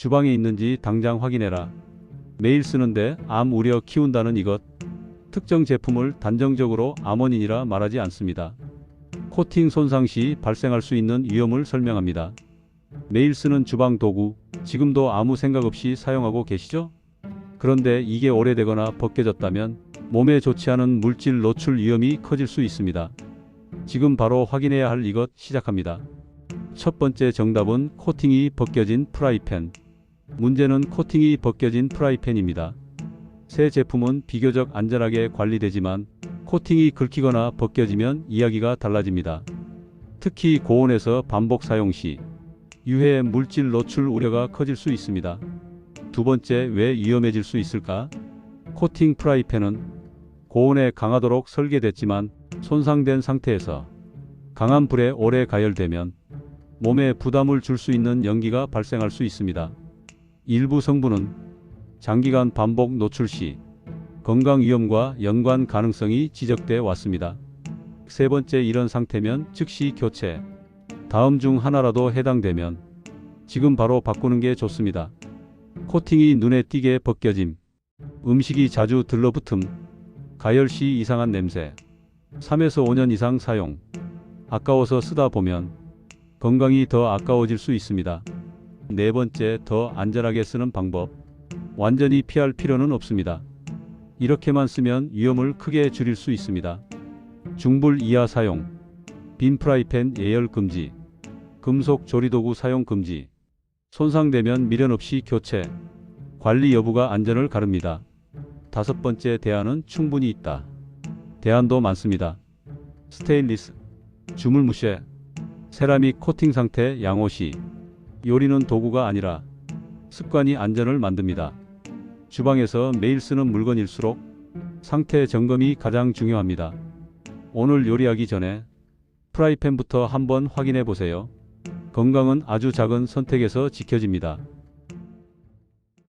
주방에 있는지 당장 확인해라. 매일 쓰는데 암 우려 키운다는 이것. 특정 제품을 단정적으로 암원인이라 말하지 않습니다. 코팅 손상 시 발생할 수 있는 위험을 설명합니다. 매일 쓰는 주방 도구, 지금도 아무 생각 없이 사용하고 계시죠? 그런데 이게 오래되거나 벗겨졌다면 몸에 좋지 않은 물질 노출 위험이 커질 수 있습니다. 지금 바로 확인해야 할 이것 시작합니다. 첫 번째 정답은 코팅이 벗겨진 프라이팬. 문제는 코팅이 벗겨진 프라이팬입니다. 새 제품은 비교적 안전하게 관리되지만 코팅이 긁히거나 벗겨지면 이야기가 달라집니다. 특히 고온에서 반복 사용 시 유해 물질 노출 우려가 커질 수 있습니다. 두 번째, 왜 위험해질 수 있을까? 코팅 프라이팬은 고온에 강하도록 설계됐지만 손상된 상태에서 강한 불에 오래 가열되면 몸에 부담을 줄 수 있는 연기가 발생할 수 있습니다. 일부 성분은 장기간 반복 노출 시 건강 위험과 연관 가능성이 지적돼 왔습니다. 세 번째 이런 상태면 즉시 교체. 다음 중 하나라도 해당되면 지금 바로 바꾸는 게 좋습니다. 코팅이 눈에 띄게 벗겨짐. 음식이 자주 들러붙음. 가열 시 이상한 냄새. 3에서 5년 이상 사용. 아까워서 쓰다 보면 건강이 더 아까워질 수 있습니다. 네 번째, 더 안전하게 쓰는 방법. 완전히 피할 필요는 없습니다. 이렇게만 쓰면 위험을 크게 줄일 수 있습니다. 중불 이하 사용. 빈 프라이팬 예열 금지. 금속 조리도구 사용 금지. 손상되면 미련 없이 교체. 관리 여부가 안전을 가릅니다. 다섯 번째 대안은 충분히 있다. 대안도 많습니다. 스테인리스, 주물무쇠, 세라믹 코팅 상태 양호시. 요리는 도구가 아니라 습관이 안전을 만듭니다. 주방에서 매일 쓰는 물건일수록 상태 점검이 가장 중요합니다. 오늘 요리하기 전에 프라이팬부터 한번 확인해 보세요. 건강은 아주 작은 선택에서 지켜집니다.